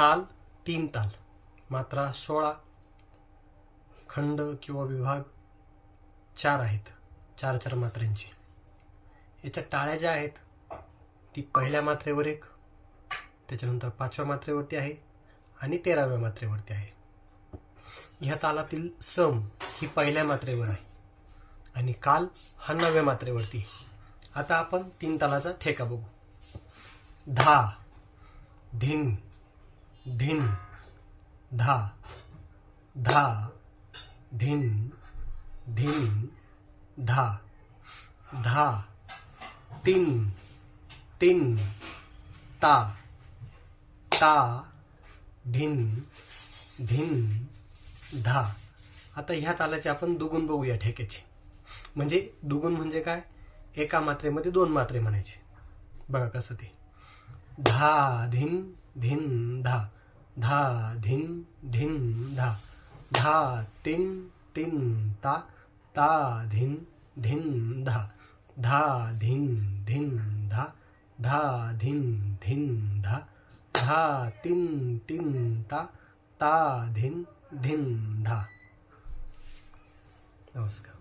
ताल तीन ताल मात्रा सोळा खंड किंवा विभाग चार आहेत चार चार मात्रेंची याच्या टाळ्या ज्या आहेत ती पहिल्या मात्रेवर एक त्याच्यानंतर पाचव्या मात्रेवरती आहे आणि तेराव्या मात्रेवरती आहे. ह्या तालातील सम ही पहिल्या मात्रेवर आहे आणि काल हा नवव्या मात्रेवरती आता आपण तीन तालाचा ठेका बघू. धा धिन धिन धा धा धिन धिन धा धा तीन तीन ता ता धिन धिन धा. आता ह्या तालाची आपण दुगुण बघूया ठेक्याची म्हणजे दुगुण म्हणजे काय? एका मात्रेमध्ये दोन मात्रे म्हणायचे. बघा कसं ते. धा धिन धिन धा धिन धिन धा. धा तिन तिन ता. ता धिन धिन धा. धा धिन धिन धा. धा धिन धिन धा. धा तिन तिन ता. ता धिन धिन धा. नमस्कार.